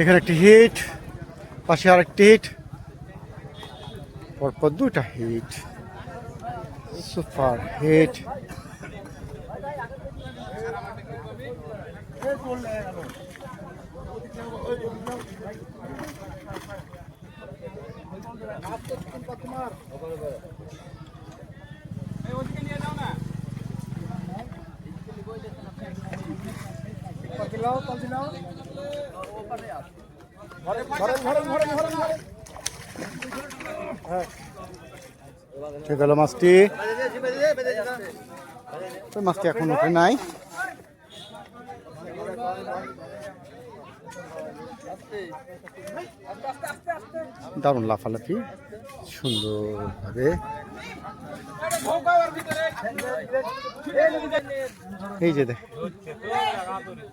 এখানে একটি হিট পাশে আরেকটি হিট পরপর দুটা হিট সুপার হিট ঠিক গেল মাছটি। ওই মাছটি এখন উঠে নাই। দারুণ লাফালাফি, সুন্দরভাবে। এই যে দেখ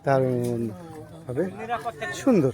দারুণ ভাবে সুন্দর।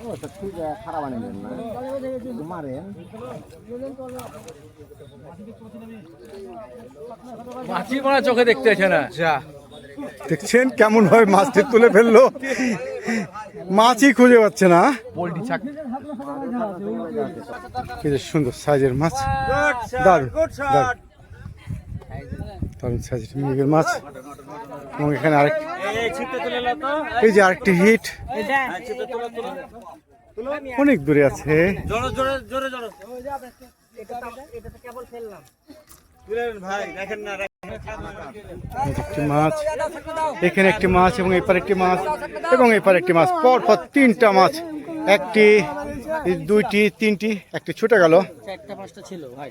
ও তো ঠিক খারাপ আনেন না। মারেন। মাছি মারা চোখে দেখতে আছে না। যা। দেখছেন কেমন ভাবে মাছটি তুলে ফেলল। মাছই খুঁজে পাচ্ছে না। পোল্ট্রি ছাক। কি যে সুন্দর সাইজের মাছ। দারুণ দারুণ। দারুণ সাইজের মিগের মাছ। এবং এখানে আরেক এই যে আরেকটি হিট। অনেক দূরে আছে। একটি মাছ। এখানে একটি মাছ এবং এপার একটি মাছ। এবং এপার একটি মাছ। পর পর তিনটা মাছ। একটি এই দুইটি তিনটি একটি ছুটে গেল। একটা পাঁচটা ছিল ভাই।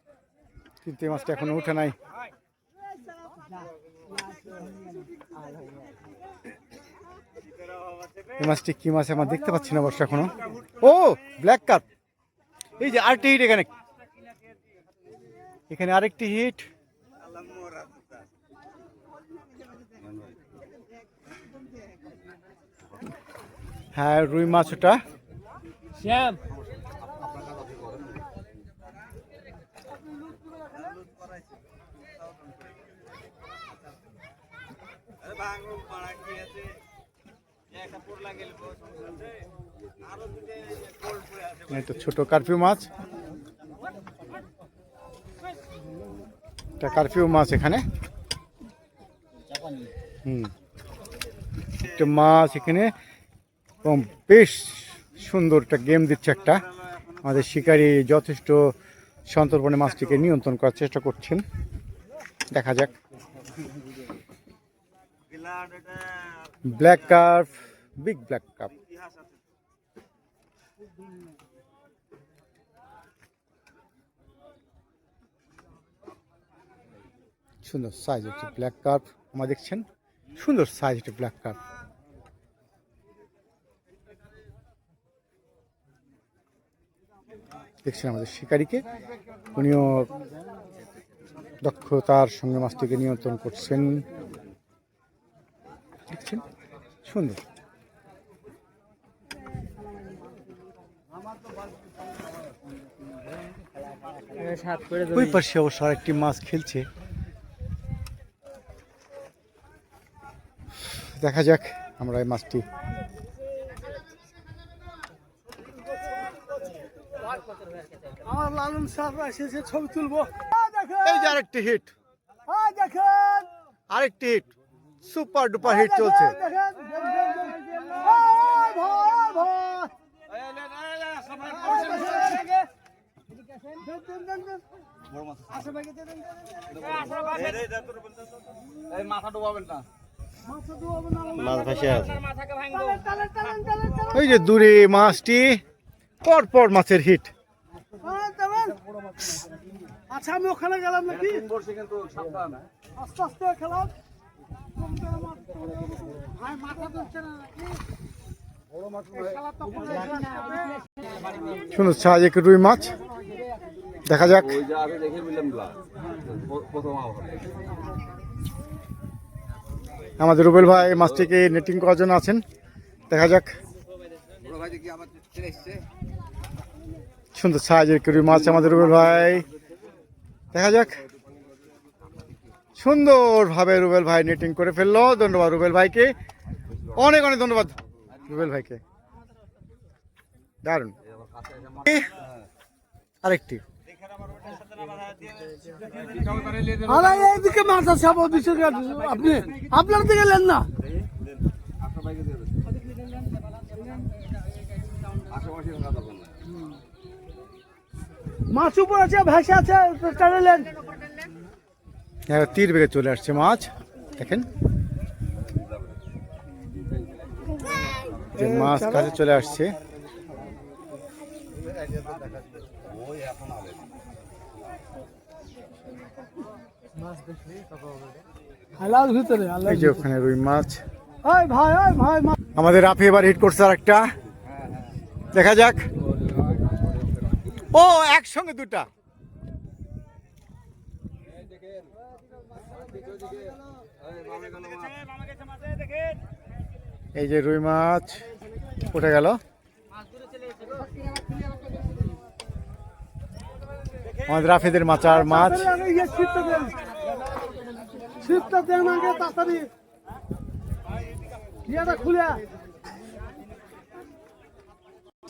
কিন্তু মাছটা এখনও উঠে নাই। মাছটি কি মাছ আমার দেখতে পাচ্ছি না অবশ্য এখনও। ও ব্ল্যাক কাপ এই যে আরেকটি হিট এখানে। এখানে আরেকটি হিট হ্যাঁ রুই মাছ ওটা শ্যাম। এই ছোট কারফিউ মাছ। এটা কারফিউ মাছ এখানে। হুম। মাছ এখানে। এবং বেশ সুন্দর একটা গেম দিচ্ছে একটা। আমাদের শিকারি যথেষ্ট সন্তর্পণে মাছটিকে নিয়ন্ত্রণ করার চেষ্টা করছেন। দেখা যাক। এটা black carp big black carp সুন্দর সাইজ একটি ব্ল্যাক কার্প আমার দেখছেন? সুন্দর সাইজ একটি ব্ল্যাক কার্প দেখছেন আমাদের শিকারীকে? উনিও দক্ষতার সঙ্গে মাছটিকে নিয়ন্ত্রণ করছেন। সুন্দর। ওই পাশে অবশ্য আরেকটি মাছ খেলছে। দেখা যাক আমরা এই মাছটি ছবি তুলবো। এই যে আরেকটি হিট দেখেন। আরেকটি হিট সুপার ডুপার হিট চলছে। মাথা ডুবাবেন না। ওই যে দূরে মাছটি পর পর মাছের হিট। আচ্ছা আমি ওখানে গেলাম নাকি? আস্তে আস্তে খেলাম। কমতে আমার ভাই মাথা ধরছে না নাকি এই খেলা তখন দেখলাম না। সুন্দর সাইজ এক রুই মাছ? দেখা যাক। আমাদের রুবেল ভাই মাছটিকে নেটিং করার জন্য আছেন। দেখা যাক। সুন্দর সাইজের রুই মাছ আমাদের রুবেল ভাই। দেখা যাক। সুন্দরভাবে রুবেল ভাই নেটিং করে ফেলল। ধন্যবাদ রুবেল ভাইকে। অনেক অনেক ধন্যবাদ রুবেল ভাইকে। দারুণ। আরেকটি। আপনি। আপনার দিকে নেন না। মাছ উপর আছে, ভেসে আছে তীর বেগে চলে আসছে মাছ দেখেন। যে মাছ কাছে চলে আসছে। এই যে ওখানে রুই মাছ। ওই ভাই ওই ভাই মাছ আমাদের রাফি এবার হিট করছে আর একটা দেখা যাক। ও একসঙ্গে দুটা। এই যে রুই মাছ উঠে গেল। আমাদের রাফিদের মাছ।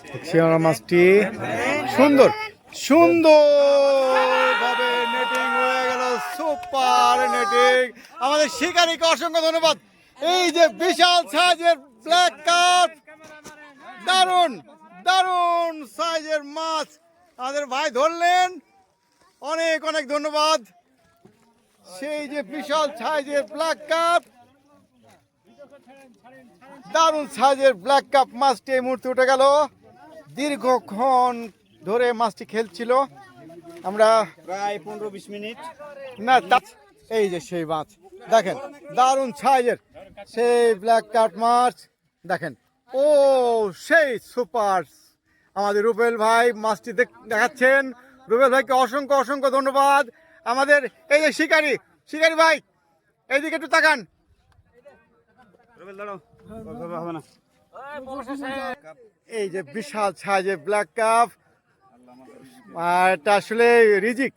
দেখছি আমরা মাছটি সুন্দর সুন্দর ভাবে নেটিং হয়ে সুপার নেটিং। আমাদের শিকারীকে অসংখ্য ধন্যবাদ। এই যে বিশাল সাইজের ব্ল্যাক কাপ দারুণ দারুণ সাইজের মাছ। আমাদের ভাই ধরলেন। অনেক অনেক ধন্যবাদ। সেই যে বিশাল সাইজের ব্ল্যাক কাপ দারুণ সাইজের ব্ল্যাক কাপ মাছটি এই মুহূর্তে উঠে গেল। দীর্ঘক্ষণ ধরে মাছটি খেলছিল। আমরা প্রায় পনেরো বিশ মিনিট। না তা- এই যে সেই মাছ দেখেন দারুণ সাইজের সেই ব্ল্যাক কাট মাছ দেখেন ও সেই সুপার আমাদের রুবেল ভাই মাছটি দেখ- দেখাচ্ছেন। রুবেল ভাইকে অসংখ্য অসংখ্য ধন্যবাদ। আমাদের এই যে শিকারি শিকারি ভাই এইদিকে একটু তাকান। এই যে বিশাল সাইজের ব্ল্যাক কাপ আর এটা আসলে রিজিক।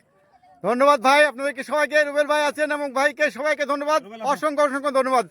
ধন্যবাদ ভাই আপনাদেরকে সবাইকে রুবেল ভাই আছেন এবং ভাইকে সবাইকে ধন্যবাদ। অসংখ্য অসংখ্য ধন্যবাদ।